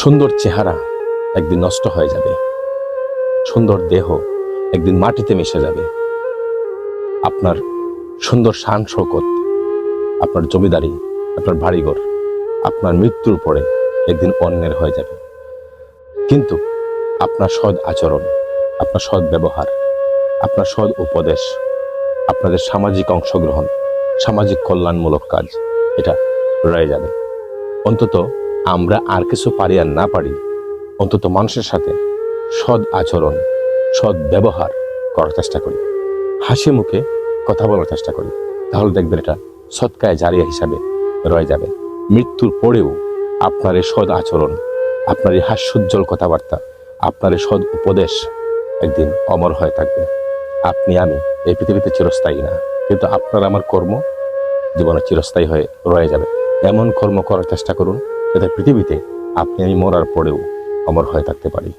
সুন্দর চেহারা একদিন নষ্ট হয়ে যাবে। সুন্দর দেহ একদিন মাটিতে মিশে যাবে। আপনার সুন্দর শান শৌকত আপনার জমিদারি, আপনার বাড়িঘর, আপনার মৃত্যুর পরে একদিন অন্যের হয়ে যাবে। কিন্তু আপনার সৎ আচরণ, আপনার সৎ ব্যবহার, আপনার সৎ উপদেশ, আপনাদের সামাজিক অংশগ্রহণ, সামাজিক কল্যাণমূলক কাজ, এটা রয়ে যাবে। অন্তত আমরা আর কিছু পারি আর না পারি, অন্তত মানুষের সাথে সৎ আচরণ, সৎ ব্যবহার করার চেষ্টা করি। হাসি মুখে কথা বলার চেষ্টা করি। তাহলে দেখবেন এটা সৎকায় জারিয়া হিসাবে রয়ে যাবে। মৃত্যুর পরেও আপনার এই সৎ আচরণ, আপনার এই হাস্যোজ্জ্বল কথাবার্তা, আপনার এই সৎ উপদেশ একদিন অমর হয়ে থাকবে। আপনি, আমি এই পৃথিবীতে চিরস্থায়ী না, কিন্তু আপনার আমার কর্ম জীবনে চিরস্থায়ী হয়ে রয়ে যাবে। এমন কর্ম করার চেষ্টা করুন যাতে পৃথিবীতে আপনি আমি মরার পরেও অমর হয়ে থাকতে পারি।